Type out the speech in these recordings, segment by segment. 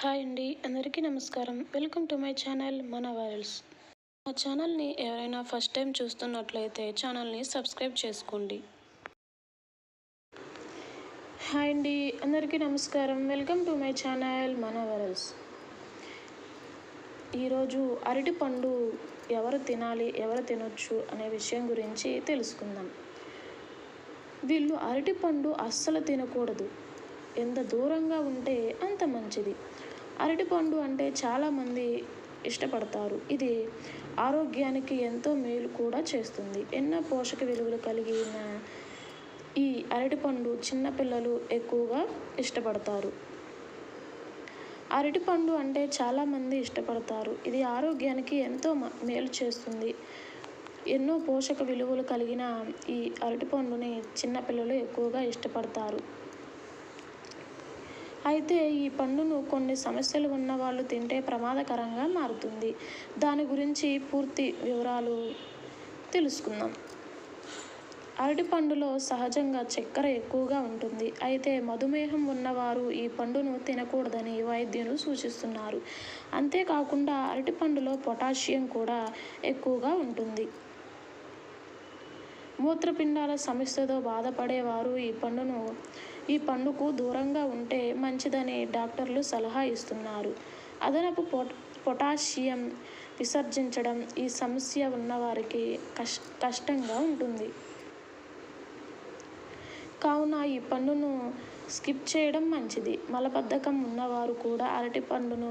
Hi అండి అందరికీ నమస్కారం. వెల్కమ్ టు మై ఛానల్ మన వైరల్స్ మా ఛానల్ని ఎవరైనా ఫస్ట్ టైం చూస్తున్నట్లయితే ఛానల్ని సబ్స్క్రైబ్ చేసుకోండి. హాయ్ అండి అందరికీ నమస్కారం. వెల్కమ్ టు మై ఛానల్ మన వైరల్స్ ఈరోజు అరటి పండు ఎవరు తినాలి ఎవరు తినొచ్చు అనే విషయం గురించి తెలుసుకుందాం. వీళ్ళు అరటి పండు అస్సలు తినకూడదు. ఎంత దూరంగా ఉంటే అంత మంచిది. అరటిపండు అంటే చాలామంది ఇష్టపడతారు. ఇది ఆరోగ్యానికి ఎంతో మేలు కూడా చేస్తుంది. ఎన్నో పోషక విలువలు కలిగిన ఈ అరటిపండు చిన్నపిల్లలు ఎక్కువగా ఇష్టపడతారు. అరటిపండు అంటే చాలామంది ఇష్టపడతారు. ఇది ఆరోగ్యానికి ఎంతో మేలు చేస్తుంది. ఎన్నో పోషక విలువలు కలిగిన ఈ అరటిపండుని చిన్నపిల్లలు ఎక్కువగా ఇష్టపడతారు. అయితే ఈ పండును కొన్ని సమస్యలు ఉన్న వాళ్ళు తింటే ప్రమాదకరంగా మారుతుంది. దాని గురించి పూర్తి వివరాలు తెలుసుకుందాం. అరటి పండులో సహజంగా చక్కెర ఎక్కువగా ఉంటుంది. అయితే మధుమేహం ఉన్నవారు ఈ పండును తినకూడదని వైద్యులు సూచిస్తున్నారు. అంతేకాకుండా అరటి పండులో పొటాషియం కూడా ఎక్కువగా ఉంటుంది. మూత్రపిండాల సమస్యతో బాధపడేవారు ఈ పండును. ఈ పండుకు దూరంగా ఉంటే మంచిదని డాక్టర్లు సలహా ఇస్తున్నారు. అదనపు పొటాషియం విసర్జించడం ఈ సమస్య ఉన్నవారికి కష్ కష్టంగా ఉంటుంది. కావున ఈ పండును స్కిప్ చేయడం మంచిది. మలబద్ధకం ఉన్నవారు కూడా అరటి పండును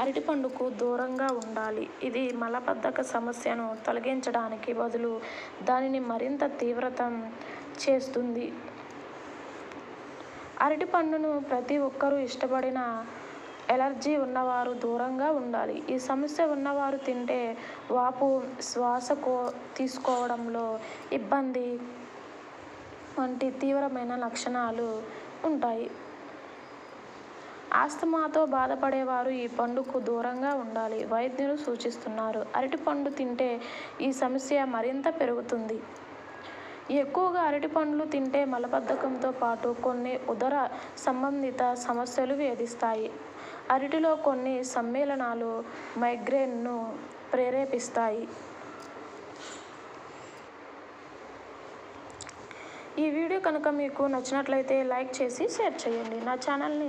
అరటి పండుకు దూరంగా ఉండాలి. ఇది మలబద్ధక సమస్యను తొలగించడానికి బదులు దానిని మరింత తీవ్రతం చేస్తుంది. అరటి పండును ప్రతి ఒక్కరూ ఇష్టపడిన ఎలర్జీ ఉన్నవారు దూరంగా ఉండాలి. ఈ సమస్య ఉన్నవారు తింటే వాపు శ్వాస కో తీసుకోవడంలో ఇబ్బంది వంటి తీవ్రమైన లక్షణాలు ఉంటాయి. ఆస్తమాతో బాధపడేవారు ఈ పండుకు దూరంగా ఉండాలి వైద్యులు సూచిస్తున్నారు. అరటిపండు తింటే ఈ సమస్య మరింత పెరుగుతుంది. ఎక్కువగా అరటిపండ్లు తింటే మలబద్ధకంతో పాటు కొన్ని ఉదర సంబంధిత సమస్యలు వేధిస్తాయి. అరటిలో కొన్ని సమ్మేళనాలు మైగ్రేన్ను ప్రేరేపిస్తాయి. ఈ వీడియో కనుక మీకు నచ్చినట్లయితే లైక్ చేసి షేర్ చేయండి. నా ఛానల్ని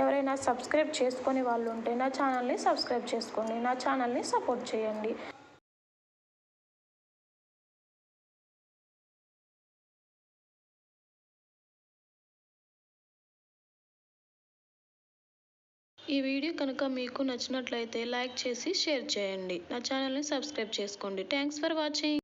ఎవరైనా సబ్స్క్రైబ్ చేసుకునే వాళ్ళు ఉంటే నా ఛానల్ని సబ్స్క్రైబ్ చేసుకోండి. నా ఛానల్ని సపోర్ట్ చేయండి. ఈ వీడియో కనుక మీకు నచ్చినట్లయితే లైక్ చేసి షేర్ చేయండి. నా ఛానల్ని సబ్స్క్రైబ్ చేసుకోండి. Thanks for watching.